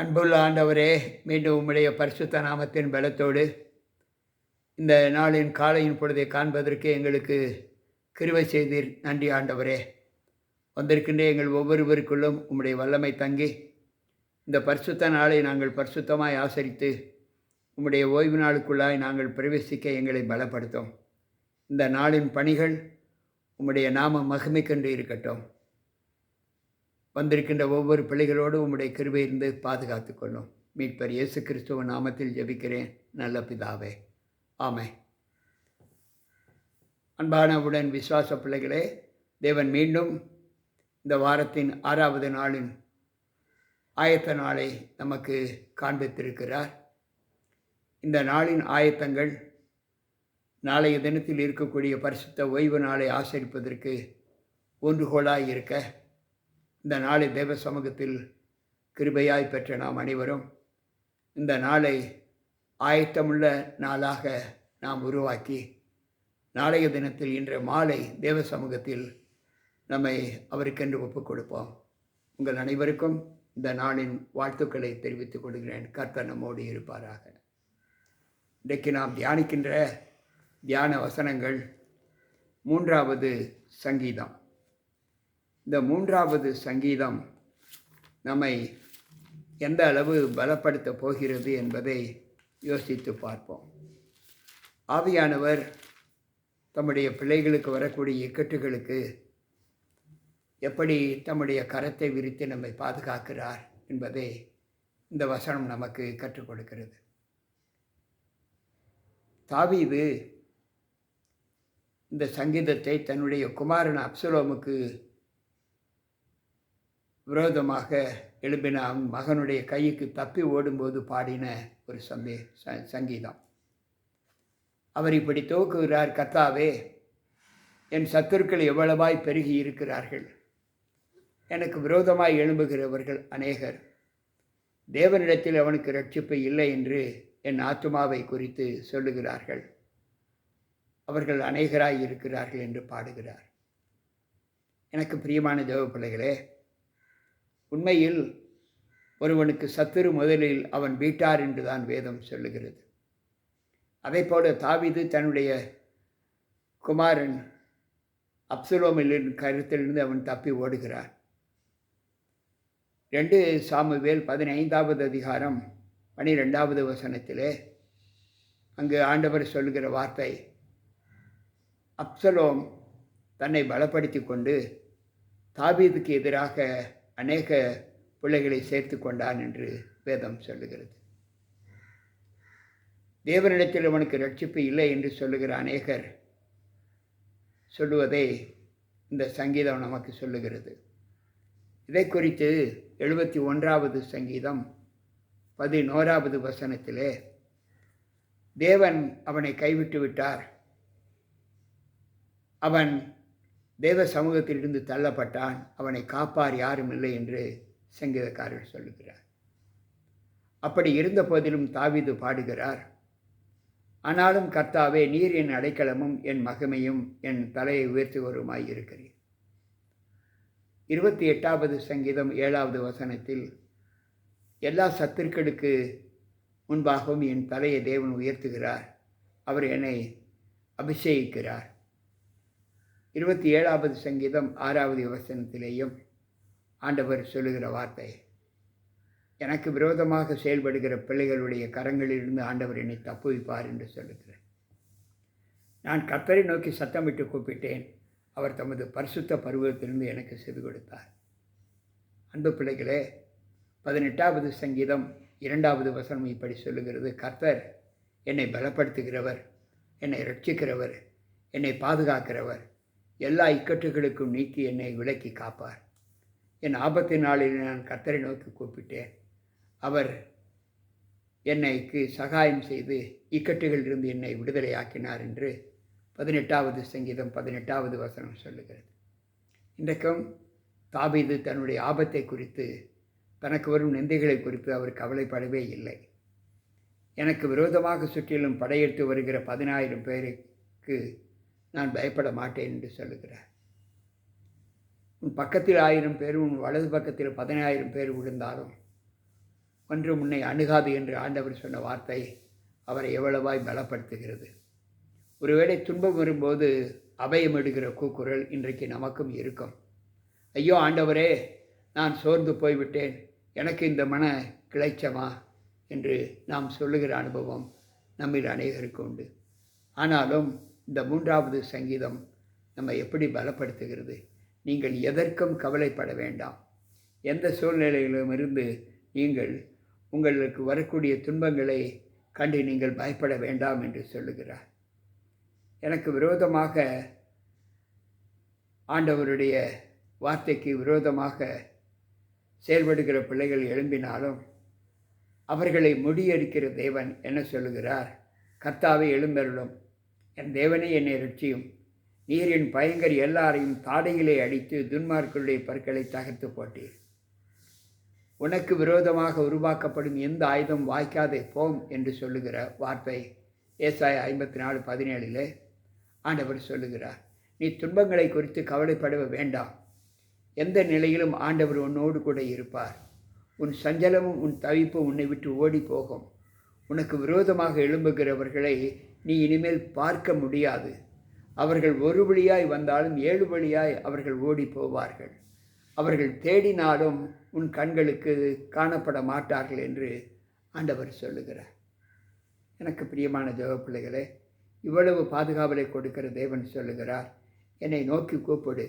அன்புள்ள ஆண்டவரே மீண்டும் உம்முடைய பரிசுத்த நாமத்தின் பலத்தோடு இந்த நாளின் காலையின் பொழுதை காண்பதற்கு எங்களுக்கு கிருவை செய்தீர். நன்றி ஆண்டவரே. வந்திருக்கின்ற எங்கள் ஒவ்வொருவருக்குள்ளும் உம்முடைய வல்லமை தங்கி இந்த பரிசுத்த நாளை நாங்கள் பரிசுத்தமாய் ஆசரித்து உம்முடைய ஓய்வு நாளுக்குள்ளாய் நாங்கள் பிரவேசிக்க எங்களை பலப்படுத்தும். இந்த நாளின் பணிகள் உம்முடைய நாம மகிமைக்கென்று இருக்கட்டும். வந்திருக்கின்ற ஒவ்வொரு பிள்ளைகளோடு உம்முடைய கிருபையிலிருந்து பாதுகாத்து கொள்ளும். மீட்பர் இயேசு கிறிஸ்துவ நாமத்தில் ஜெபிக்கிறேன். நல்ல பிதாவே. ஆமை அன்பானவுடன் விசுவாச பிள்ளைகளே தேவன் மீண்டும் இந்த வாரத்தின் ஆறாவது நாளின் ஆயத்த நாளை நமக்கு காண்பித்திருக்கிறார். இந்த நாளின் ஆயத்தங்கள் நாளைய தினத்தில் இருக்கக்கூடிய பரிசுத்த ஓய்வு நாளை ஆசரிப்பதற்கு ஒன்றுகோலாக இருக்க இந்த நாளை தேவ சமூகத்தில் கிருபையாய் பெற்ற நாம் அனைவரும் இந்த நாளை ஆயத்தமுள்ள நாளாக நாம் உருவாக்கி நாளைய தினத்தில் இன்று மாலை தேவ சமூகத்தில் நம்மை அவருக்கென்று ஒப்புக் கொடுப்போம் உங்கள் அனைவருக்கும் இந்த நாளின் வாழ்த்துக்களை தெரிவித்துக் கொள்கிறேன். கர்த்தர் நம்மோடு இருப்பாராக. இன்றைக்கு நாம் தியானிக்கின்ற தியான வசனங்கள் மூன்றாவது சங்கீதம். இந்த மூன்றாவது சங்கீதம் நம்மை எந்த அளவு பலப்படுத்தப் போகிறது என்பதை யோசித்து பார்ப்போம். ஆவியானவர் தம்முடைய பிள்ளைகளுக்கு வரக்கூடிய இக்கட்டுகளுக்கு எப்படி தம்முடைய கரத்தை விரித்து நம்மை பாதுகாக்கிறார் என்பதை இந்த வசனம் நமக்கு கற்றுக் கொடுக்கிறது. தாவீது இந்த சங்கீதத்தை தன்னுடைய குமாரன் அப்சலோமுக்கு விரோதமாக எழுப்பின அவன் மகனுடைய கைக்கு தப்பி ஓடும்போது பாடின ஒரு சந்தே ச சங்கீதம். அவர் இப்படி துவக்குகிறார் கத்தாவே என் சத்துருக்கள் எவ்வளவாய் பெருகி இருக்கிறார்கள். எனக்கு விரோதமாய் எழும்புகிறவர்கள் அநேகர். தேவனிடத்தில் அவனுக்கு ரட்சிப்பு இல்லை என்று என் ஆத்மாவை குறித்து சொல்லுகிறார்கள். அவர்கள் அநேகராய் இருக்கிறார்கள் என்று பாடுகிறார். எனக்கு பிரியமான தேவ பிள்ளைகளே உண்மையில் ஒருவனுக்கு சத்துரு முதலில் அவன் வீட்டார் என்று தான் வேதம் சொல்லுகிறது. அதை போல தாவிது தன்னுடைய குமாரன் அப்சுலோமிலின் கருத்திலிருந்து அவன் தப்பி ஓடுகிறான். ரெண்டு சாமுவேல் பதினைந்தாவது அதிகாரம் பனிரெண்டாவது வசனத்திலே அங்கு ஆண்டவர் சொல்லுகிற வார்த்தை அப்சலோம் தன்னை பலப்படுத்தி கொண்டு தாபீதுக்கு எதிராக அநேக பிள்ளைகளை சேர்த்து கொண்டான் என்று வேதம் சொல்லுகிறது. தேவனிடத்தில் அவனுக்கு ரட்சிப்பு இல்லை என்று சொல்லுகிற அநேகர் சொல்லுவதை இந்த சங்கீதம் நமக்கு சொல்லுகிறது. இதை குறித்து எழுபத்தி ஒன்றாவது சங்கீதம் பதினோராவது வசனத்திலே தேவன் அவனை கைவிட்டு விட்டார். அவன் தேவ சமூகத்திலிருந்து தள்ளப்பட்டான். அவனை காப்பார் யாரும் இல்லை என்று சங்கீதக்காரர் சொல்லுகிறார். அப்படி இருந்த போதிலும் தாவிது பாடுகிறார். ஆனாலும் கர்த்தாவே நீர் என் அடைக்கலமும் என் மகிமையும் என் தலையை உயர்த்துவருமாய் இருக்கிறேன் இருபத்தி எட்டாவது சங்கீதம் ஏழாவது வசனத்தில் எல்லா சத்துருக்களுக்கு முன்பாகவும் என் தலையை தேவன் உயர்த்துகிறார். அவர் என்னை அபிஷேகிக்கிறார். இருபத்தி ஏழாவது சங்கீதம் ஆறாவது வசனத்திலேயும் ஆண்டவர் சொல்லுகிற வார்த்தை எனக்கு விரோதமாக செயல்படுகிற பிள்ளைகளுடைய கரங்களிலிருந்து ஆண்டவர் என்னை தப்புவிப்பார் என்று சொல்லுகிறார். நான் கத்தரை நோக்கி சத்தமிட்டு கூப்பிட்டேன். அவர் தமது பரிசுத்த பருவத்திலிருந்து எனக்கு செய்து கொடுத்தார். அன்பு பிள்ளைகளே பதினெட்டாவது சங்கீதம் இரண்டாவது வசனம் இப்படி சொல்லுகிறது. கர்த்தர் என்னை பலப்படுத்துகிறவர் என்னை ரட்சிக்கிறவர் என்னை பாதுகாக்கிறவர் எல்லா இக்கட்டுகளுக்கும் நீக்கி என்னை விலக்கி காப்பார். என் ஆபத்து நாளில் நான் கத்தரை நோக்கி கூப்பிட்டேன். அவர் என்னைக்கு சகாயம் செய்து இக்கட்டுகளிலிருந்து என்னை விடுதலையாக்கினார் என்று பதினெட்டாவது சங்கீதம் பதினெட்டாவது வசனம் சொல்லுகிறது. இன்றைக்கும் தாபீது தன்னுடைய ஆபத்தை குறித்து தனக்கு வரும் நிந்தைகளை குறித்து அவர் கவலைப்படவே இல்லை. எனக்கு விரோதமாக சுற்றிலும் படையெடுத்து வருகிற பதினாயிரம் பேருக்கு நான் பயப்பட மாட்டேன் என்று சொல்லுகிறார். உன் பக்கத்தில் ஆயிரம் பேர் உன் வலது பக்கத்தில் பதினாயிரம் பேர் விழுந்தாலும் ஒன்று உன்னை அணுகாது என்று ஆண்டவர் சொன்ன வார்த்தை அவரை எவ்வளவாய் பலப்படுத்துகிறது. ஒருவேளை துன்பம் வரும்போது அபயம் எடுக்கிற கூக்குரல் இன்றைக்கு நமக்கும் இருக்கும். ஐயோ ஆண்டவரே நான் சோர்ந்து போய்விட்டேன். எனக்கு இந்த மன கிளைச்சமா என்று நாம் சொல்லுகிற அனுபவம் நம்மில் அநேகருக்கு உண்டு. ஆனாலும் இந்த மூன்றாவது சங்கீதம் நம்ம எப்படி பலப்படுத்துகிறது? நீங்கள் எதற்கும் கவலைப்பட வேண்டாம். எந்த சூழ்நிலையிலும் இருந்து நீங்கள் உங்களுக்கு வரக்கூடிய துன்பங்களை கண்டு நீங்கள் பயப்பட வேண்டாம் என்று சொல்லுகிறார். எனக்கு விரோதமாக ஆண்டவருடைய வார்த்தைக்கு விரோதமாக செயல்படுகிற பிள்ளைகள் எழும்பினாலும் அவர்களை முடியடிக்கிற தேவன் என்ன சொல்லுகிறார்? கர்த்தாவை எழுந்தருளும். என் தேவனே என்னை ரட்சியும் நீரின் பயங்கர் எல்லாரையும் தாடையிலே அடித்து துன்மார்க்களுடைய பற்களை தகர்த்து போட்டீர். உனக்கு விரோதமாக உருவாக்கப்படும் எந்த ஆயுதம் வாய்க்காதே போம் என்று சொல்லுகிற வார்த்தை ஏசாய ஐம்பத்தி நாலு பதினேழில் ஆண்டவர் சொல்லுகிறார். நீ துன்பங்களை குறித்து கவலைப்பட வேண்டாம். எந்த நிலையிலும் ஆண்டவர் உன்னோடு கூட இருப்பார். உன் சஞ்சலமும் உன் தவிப்பும் உன்னை விட்டு ஓடி போகும் உனக்கு விரோதமாக எழும்புகிறவர்களை நீ இனிமேல் பார்க்க முடியாது. அவர்கள் ஒரு வழியாய் வந்தாலும் ஏழு வழியாய் அவர்கள் ஓடி போவார்கள். அவர்கள் தேடினாலும் உன் கண்களுக்கு காணப்பட மாட்டார்கள் என்று ஆண்டவர் சொல்லுகிறார். எனக்கு பிரியமான தேவ பிள்ளைகளே இவ்வளவு பாதுகாவலை கொடுக்கிற தேவன் சொல்லுகிறார். என்னை நோக்கி கூப்பிடு.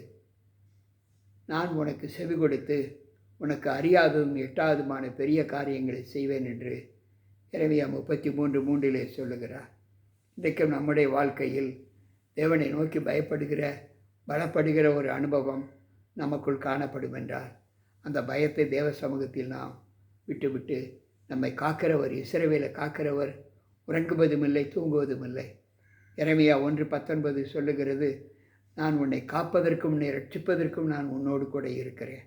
நான் உனக்கு செவி கொடுத்து உனக்கு அறியாததும் எட்டாவதுமான பெரிய காரியங்களை செய்வேன் என்று இறைமையா முப்பத்தி மூன்று மூன்றிலே சொல்லுகிறார். இன்றைக்கும் நம்முடைய வாழ்க்கையில் தேவனை நோக்கி பயப்படுகிற பலப்படுகிற ஒரு அனுபவம் நமக்குள் காணப்படும் என்றால் அந்த பயத்தை தேவ சமூகத்தில் நாம் விட்டுவிட்டு நம்மை காக்கிறவர் இசைவேலை காக்கிறவர் உறங்குவதும் இல்லை தூங்குவதும் இல்லை. இறைமையா ஒன்று பத்தொன்பது சொல்லுகிறது நான் உன்னை காப்பதற்கும் உன்னை ரட்சிப்பதற்கும் நான் உன்னோடு கூட இருக்கிறேன்.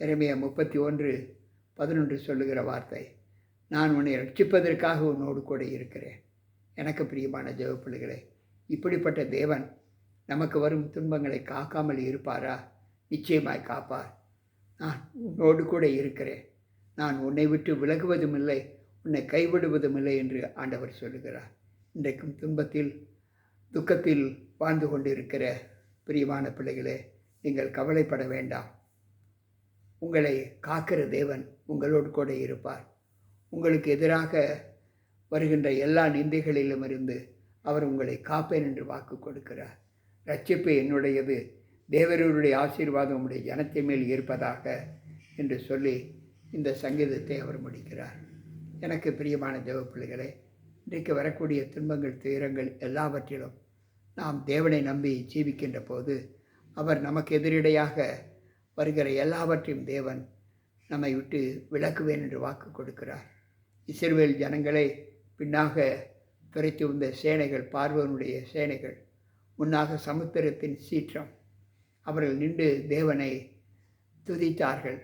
இறைமையா முப்பத்தி ஒன்று பதினொன்று சொல்லுகிற வார்த்தை நான் உன்னை ரட்சிப்பதற்காக உன்னோடு கூட இருக்கிறேன். எனக்கு பிரியமான ஜெவ பிள்ளைகளே இப்படிப்பட்ட தேவன் நமக்கு வரும் துன்பங்களை காக்காமல் இருப்பாரா? நிச்சயமாய் காப்பார். நான் உன்னோடு கூட இருக்கிறேன். நான் உன்னை விட்டு விலகுவதும் இல்லை உன்னை கைவிடுவதும் இல்லை என்று ஆண்டவர் சொல்லுகிறார். இன்றைக்கும் துன்பத்தில் துக்கத்தில் வாழ்ந்து கொண்டிருக்கிற பிரியமான பிள்ளைகளே நீங்கள் கவலைப்பட வேண்டாம். உங்களை காக்கிற தேவன் உங்களோடு கூட இருப்பார். உங்களுக்கு எதிராக வருகின்ற எல்லா நிந்தைகளிலும் இருந்து அவர் உங்களை காப்பேன் என்று வாக்கு கொடுக்கிறார். ரட்சிப்பு என்னுடையது. தேவருடைய ஆசீர்வாதம் உடைய ஜனத்தை மேல் இருப்பதாக என்று சொல்லி இந்த சங்கீதத்தை அவர் முடிக்கிறார். எனக்கு பிரியமான தேவ பிள்ளைகளே இன்றைக்கு வரக்கூடிய துன்பங்கள் துயரங்கள் எல்லாவற்றிலும் நாம் தேவனை நம்பி ஜீவிக்கின்ற போது அவர் நமக்கு எதிரிடையாக வருகிற எல்லாவற்றையும் தேவன் நம்மை விட்டு விளக்குவேன் என்று வாக்கு கொடுக்கிறார். இசிறுவேல் ஜனங்களை பின்னாக துரைத்து வந்த சேனைகள் பார்வனுடைய சேனைகள் முன்னாக சமுத்திரத்தின் சீற்றம். அவர்கள் நின்று தேவனை துதித்தார்கள்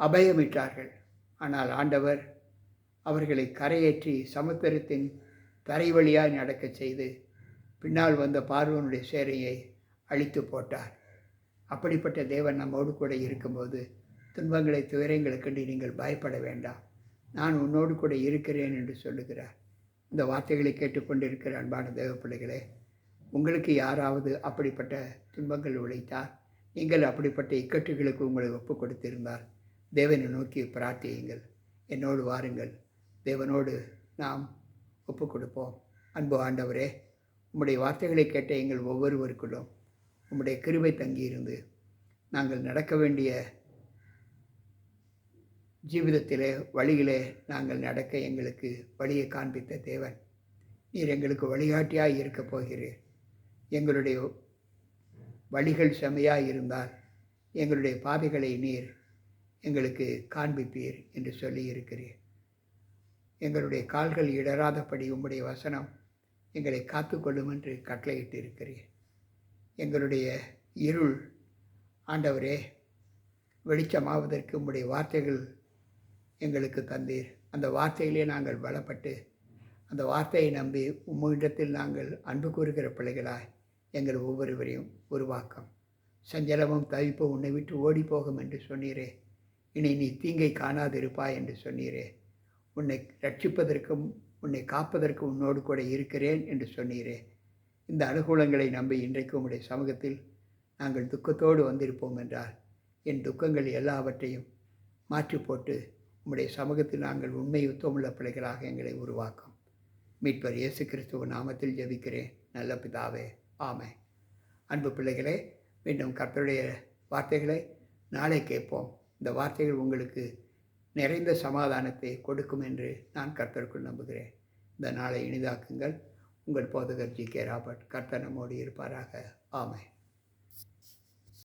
அபயமிட்டார்கள். ஆனால் ஆண்டவர் அவர்களை கரையேற்றி சமுத்திரத்தின் தரை வழியாக நடக்கச் செய்து பின்னால் வந்த பார்வனுடைய சேரையை அழித்து போட்டார். அப்படிப்பட்ட தேவன் நம்மோடு கூட இருக்கும்போது துன்பங்களை துயரங்களை நீங்கள் பயப்பட வேண்டாம். நான் உன்னோடு கூட இருக்கிறேன் என்று சொல்லுகிறார். இந்த வார்த்தைகளை கேட்டுக்கொண்டிருக்கிற அன்பான தேவப்பிள்ளைகளே உங்களுக்கு யாராவது அப்படிப்பட்ட துன்பங்கள் உழைத்தால் நீங்கள் அப்படிப்பட்ட இக்கட்டுகளுக்கு உங்களை ஒப்பு கொடுத்திருந்தால் தேவனை நோக்கி பிரார்த்தியுங்கள். என்னோடு வாருங்கள். தேவனோடு நாம் ஒப்பு கொடுப்போம். அன்பு ஆண்டவரே உம்முடைய வார்த்தைகளை கேட்ட எங்கள் ஒவ்வொருவருக்குள்ளும் உம்முடைய கிருபை தங்கியிருந்து நாங்கள் நடக்க வேண்டிய ஜீவிதத்திலே வழியிலே நாங்கள் நடக்க எங்களுக்கு வழியை காண்பித்த தேவன். நீர் எங்களுக்கு வழிகாட்டியாக இருக்கப் போகிறீர். எங்களுடைய வழிகள் செமையாக இருந்தால் எங்களுடைய பாதைகளை நீர் எங்களுக்கு காண்பிப்பீர் என்று சொல்லி இருக்கிறீர். எங்களுடைய கால்கள் இடராதபடி உம்முடைய வசனம் எங்களை காத்துக்கொள்ளும் என்று கட்டளையிட்டு இருக்கிறீர். எங்களுடைய இருள் ஆண்டவரே வெளிச்சமாவதற்கு உம்முடைய வார்த்தைகள் எங்களுக்கு தந்தீர். அந்த வார்த்தையிலே நாங்கள் பலப்பட்டு அந்த வார்த்தையை நம்பி உம்மிடத்தில் நாங்கள் அன்பு கூறுகிற பிள்ளைகளாய் எங்கள் ஒவ்வொருவரையும் உருவாக்கம். சஞ்சலமும் தவிப்பும் உன்னை விட்டு ஓடி போகும் என்று சொன்னீரே. இனி நீ தீங்கை காணாதிருப்பாய் என்று சொன்னீரே. உன்னை ரட்சிப்பதற்கும் உன்னை காப்பதற்கும் உன்னோடு கூட இருக்கிறேன் என்று சொன்னீரே. இந்த அனுகூலங்களை நம்பி இன்றைக்கு உம்முடைய சமூகத்தில் நாங்கள் துக்கத்தோடு வந்திருப்போம் என்றால் என் துக்கங்கள் எல்லாவற்றையும் மாற்றி போட்டு உம்முடைய சமூகத்தில் நாங்கள் உண்மை யுத்தமுள்ள பிள்ளைகளாக எங்களை உருவாக்கும். மீட்பர் இயேசு கிறிஸ்துவ நாமத்தில் ஜெபிக்கிறேன். நல்ல பிதாவே ஆமை அன்பு பிள்ளைகளே மீண்டும் கர்த்தருடைய வார்த்தைகளை நாளை கேட்போம். இந்த வார்த்தைகள் உங்களுக்கு நிறைந்த சமாதானத்தை கொடுக்கும் என்று நான் கர்த்தருக்குள் நம்புகிறேன். இந்த நாளை இனிதாக்குங்கள். உங்கள் போதகர் ஜி கே ராபர்ட் கர்த்தர் நம்மோடு இருப்பாராக. ஆமை